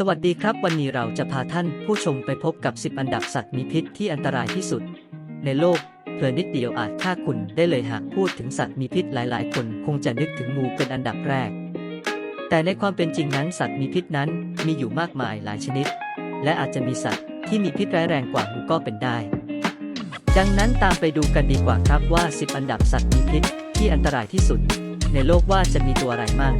สวัสดีครับ วันนี้เราจะพาท่านผู้ชมไปพบกับ 10 อันดับสัตว์มีพิษที่อันตรายที่สุด ในโลกเพื่อนิดเดียวอาจฆ่าคุณได้เลยหากพูดถึงสัตว์มีพิษหลาย ๆ คนคงจะนึกถึงงูเป็นอันดับแรก แต่ในความเป็นจริงนั้นสัตว์มีพิษนั้นมีอยู่มากมายหลายชนิด และอาจจะมีสัตว์ที่มีพิษร้ายแรงกว่างูก็เป็นได้ ดังนั้นตามไปดูกันดีกว่าครับว่า 10 อันดับสัตว์มีพิษที่อันตรายที่สุด ในโลกว่าจะมีตัวอะไรมั่ง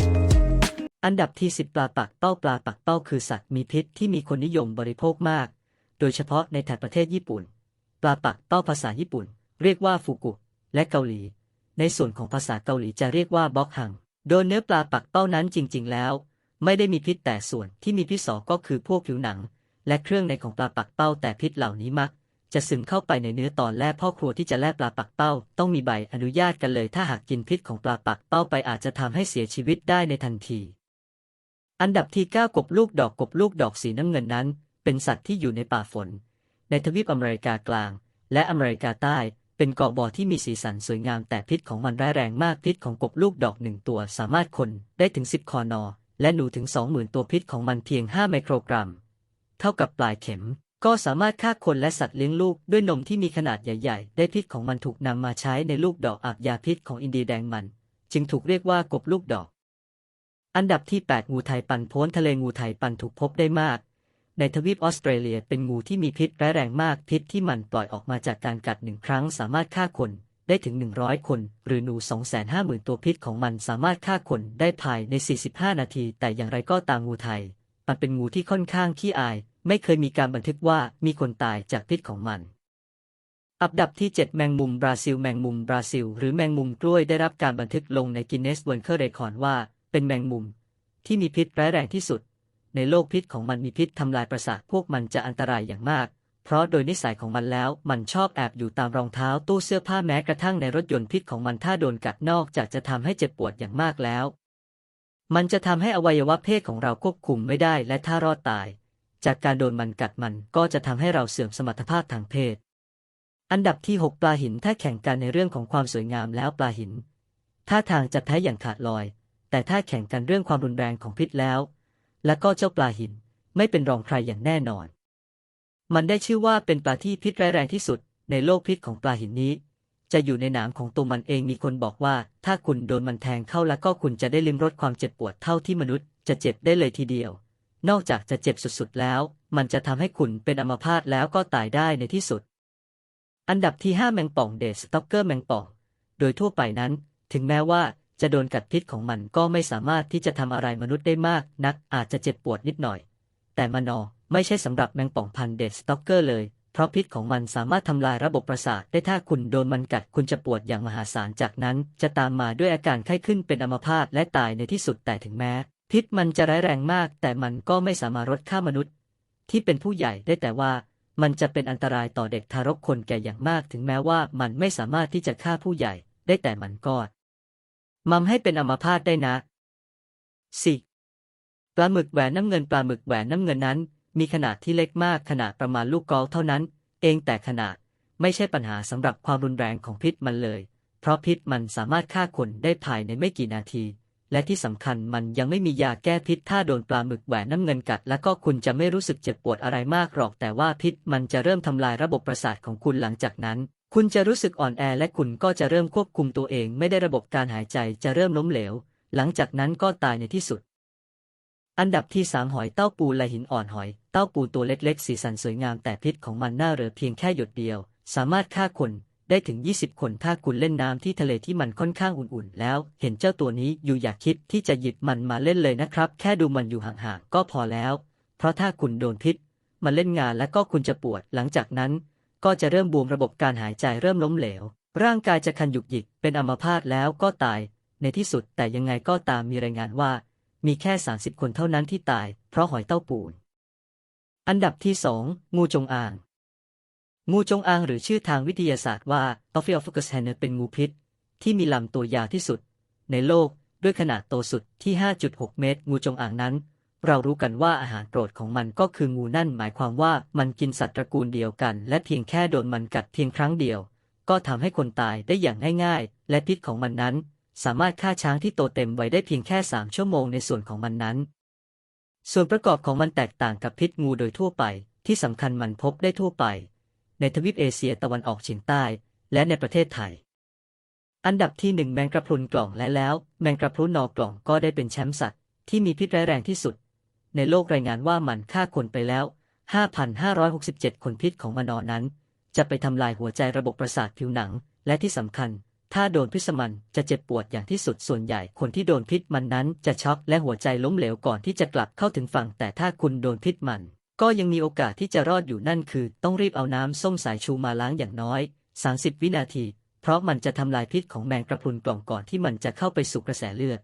อันดับที่10ปลาปักเป้าปลาปักเป้าคือสัตว์มีพิษที่มีคนนิยมบริโภคมาก โดยเฉพาะในแถบประเทศญี่ปุ่น ปลาปักเป้าภาษาญี่ปุ่น เรียกว่าฟูกุ และเกาหลี ในส่วนของภาษาเกาหลีจะเรียกว่าบ็อกฮัง โดยเนื้อปลาปักเป้านั้นจริง ๆ แล้ว ไม่ได้มีพิษแต่ส่วนที่มีพิษสอก็คือพวกผิวหนัง และเครื่องในของปลาปักเป้าแต่พิษเหล่านี้มักจะซึมเข้าไปในเนื้อตอนแรกพ่อครัวที่จะแล่ปลาปักเป้า ต้องมีใบอนุญาตกันเลย ถ้าหากกินพิษของปลาปักเป้าไปอาจจะทำให้เสียชีวิตได้ในทันที อันดับที่ 9 กบลูกดอกกบลูกดอกสีน้ำเงินนั้น เป็นสัตว์ที่อยู่ในป่าฝน ในทวีปอเมริกากลาง และอเมริกาใต้ เป็นเกาะบ่อที่มีสีสันสวยงามแต่พิษของมันร้ายแรงมากพิษของกบลูกดอกหนึ่งตัวสามารถคนได้ถึง 10 คอนอ และหนูถึง 20,000 ตัวพิษของมันเพียง 5 ไมโครกรัม เท่ากับปลายเข็ม ก็สามารถฆ่าคนและสัตว์เลี้ยงลูกด้วยนมที่มีขนาดใหญ่ ๆ ได้พิษของมันถูกนำมาใช้ในลูกดอกอาบยาพิษของอินเดียแดงมัน จึงถูกเรียกว่ากบลูกดอก อันดับที่ 8 งูไทยปันโพ้นทะเลงูไทยปันถูกพบได้มาก ในทวีปออสเตรเลียเป็นงูที่มีพิษร้ายแรงมากพิษที่มันปล่อยออกมาจากการกัดหนึ่งครั้งสามารถฆ่าคนได้ถึง 100 คน หรือหนู 250,000 ตัวพิษของมันสามารถฆ่าคนได้ภายใน 45 นาที แต่อย่างไรก็ตามงูไทย มันเป็นงูที่ค่อนข้างขี้อาย ไม่เคยมีการบันทึกว่ามีคนตายจากพิษของมัน อันดับที่ 7 แมงมุมบราซิล แมงมุมบราซิล หรือแมงมุมกล้วยได้รับการบันทึกลงในกินเนสเวิร์เรคคอร์ดว่า เป็นแมงมุม ที่มีพิษร้ายแรงที่สุด ในโลกพิษของมันมีพิษทำลายประสาทพวกมันจะอันตรายอย่างมาก เพราะโดยนิสัยของมันแล้ว มันชอบแอบอยู่ตามรองเท้าตู้เสื้อผ้าแม้กระทั่งในรถยนต์พิษของมันถ้าโดนกัดนอกจากจะทำให้เจ็บปวดอย่างมากแล้ว มันจะทำให้อวัยวะเพศของเราควบคุมไม่ได้และถ้ารอดตาย จากการโดนมันกัดมันก็จะทำให้เราเสื่อมสมรรถภาพทางเพศ อันดับที่ 6 ปลาหินถ้าแข่งกันในเรื่องของความสวยงามแล้วปลาหินท่าทางจะแพ้อย่างขาดลอย แต่ถ้าแข่งกันเรื่องความรุนแรงของพิษแล้ว และก็เจ้าปลาหินไม่เป็นรองใครอย่างแน่นอน มันได้ชื่อว่าเป็นปลาที่พิษร้ายแรงที่สุด ในโลกพิษของปลาหินนี้ จะอยู่ในหนามของตัวมันเองมีคนบอกว่า ถ้าคุณโดนมันแทงเข้าแล้วก็คุณจะได้ลิ้มรสความเจ็บปวดเท่าที่มนุษย์จะเจ็บได้เลยทีเดียว นอกจากจะเจ็บสุดๆแล้ว มันจะทำให้คุณเป็นอัมพาตแล้วก็ตายได้ในที่สุด อันดับที่ 5 แมงป่องเดสต็อกเกอร์แมงป่อง โดยทั่วไปนั้น ถึงแม้ว่า จะโดนกัดพิษของมันก็ไม่สามารถที่จะทำอะไรมนุษย์ได้มากนักอาจจะเจ็บปวดนิดหน่อย แต่มานอไม่ใช่สำหรับแมงป่องพันเดสต็อกเกอร์เลย เพราะพิษของมันสามารถทำลายระบบประสาทได้ถ้าคุณโดนมันกัดคุณจะปวดอย่างมหาศาลจากนั้น จะตามมาด้วยอาการไข้ขึ้นเป็นอัมพาตและตายในที่สุดแต่ถึงแม้ พิษมันจะร้ายแรงมาก แต่มันก็ไม่สามารถลดค่ามนุษย์ ที่เป็นผู้ใหญ่ได้แต่ว่ามันจะเป็นอันตรายต่อเด็กทารกคนแก่อย่างมาก ถึงแม้ว่ามันไม่สามารถที่จะฆ่าผู้ใหญ่ได้แต่มันก็ มัมให้เป็นอัมพาตได้นะ 4. ปลาหมึกแหวนน้ำเงินปลาหมึกแหวนน้ำเงินนั้น มีขนาดที่เล็กมากขนาดประมาณลูกกอล์ฟเท่านั้น เองแต่ขนาดไม่ใช่ปัญหาสำหรับความรุนแรงของพิษมันเลย เพราะพิษมันสามารถฆ่าคนได้ภายในไม่กี่นาที และที่สำคัญมันยังไม่มียาแก้พิษถ้าโดนปลาหมึกแหวนน้ำเงินกัด แล้วก็คุณจะไม่รู้สึกเจ็บปวดอะไรมากหรอกแต่ว่าพิษมันจะเริ่มทำลายระบบประสาทของคุณหลังจากนั้น คุณจะรู้สึกอ่อนแอและคุณก็จะเริ่มควบคุมตัวเอง ไม่ได้ระบบการหายใจจะเริ่มล้มเหลว หลังจากนั้นก็ตายในที่สุด อันดับที่3หอยเต้าปูและหินอ่อนหอย เต้าปูตัวเล็กๆ สีสันสวยงามแต่พิษของมันน่าเหลือเพียงแค่หยดเดียว สามารถฆ่าคนได้ถึง 20 คนถ้าคุณเล่นน้ำที่ทะเลที่มันค่อนข้างอุ่นๆ แล้ว เห็นเจ้าตัวนี้อยู่อย่าคิดที่จะหยิบมันมาเล่นเลยนะครับ แค่ดูมันอยู่ห่างๆ ก็พอแล้ว เพราะถ้าคุณโดนพิษ มันเล่นงานและก็คุณจะปวด หลังจากนั้น ก็จะเริ่มบวมระบบการหายใจเริ่มล้มเหลว ร่างกายจะคันหยุกหยิกเป็นอัมพาตแล้วก็ตาย ในที่สุดแต่ยังไงก็ตามมีรายงานว่า มีแค่ 30 คนเท่านั้นที่ตาย เพราะหอยเต้าปูน อันดับที่ 2 งูจงอาง งูจงอางหรือชื่อทางวิทยาศาสตร์ว่า t o p h i o p h a c u s h a n n e r เป็นงูพิษ ที่มีลำตัวยาวที่สุด ในโลกด้วยขนาดโตสุดที่ 5.6 เมตร งูจงอางนั้น เรารู้กันว่าอาหารโปรดของมันก็คืองูนั่นหมายความว่ามันกินสัตว์ตระกูลเดียวกัน และเพียงแค่โดนมันกัดเพียงครั้งเดียว ก็ทำให้คนตายได้อย่างง่ายๆ และพิษของมันนั้น สามารถฆ่าช้างที่โตเต็มวัยได้เพียงแค่3ชั่วโมงในส่วนของมันนั้น ส่วนประกอบของมันแตกต่างกับพิษงูโดยทั่วไป ที่สำคัญมันพบได้ทั่วไป ในทวีปเอเชียตะวันออกเฉียงใต้ และในประเทศไทยอันดับที่หนึ่งแมงกระพรุนกล่องและแล้ว แมงกระพรุนนอกล่องก็ได้เป็นแชมป์สัตว์ที่มีพิษร้ายแรงที่สุด ในโลกรายงานว่ามันฆ่าคนไปแล้ว 5,567 คนพิษของมันนอนั้น จะไปทำลายหัวใจระบบประสาทผิวหนัง และที่สำคัญ ถ้าโดนพิษมันจะเจ็บปวดอย่างที่สุดส่วนใหญ่คนที่โดนพิษมันนั้นจะช็อกและหัวใจล้มเหลวก่อนที่จะกลับเข้าถึงฝั่ง แต่ถ้าคุณโดนพิษมัน ก็ยังมีโอกาสที่จะรอดอยู่นั่นคือ ต้องรีบเอาน้ำส้มสายชูมาล้างอย่างน้อย 30 วินาที เพราะมันจะทำลายพิษของแมงกระพรุนกล่องก่อนที่มันจะเข้าไปสู่กระแสเลือด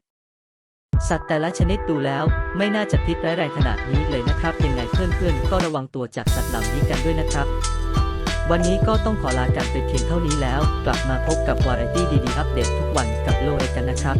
สัตว์แต่ละชนิดดูแล้วไม่น่าจะพิษร้ายแรงขนาดนี้เลยนะครับ ยังไงเพื่อนๆก็ระวังตัวจากสัตว์เหล่านี้กันด้วยนะครับ วันนี้ก็ต้องขอลากันไปเพียงเท่านี้แล้ว กลับมาพบกับวาไรตี้ดีๆอัปเดตทุกวันกับโลเอกันนะครับ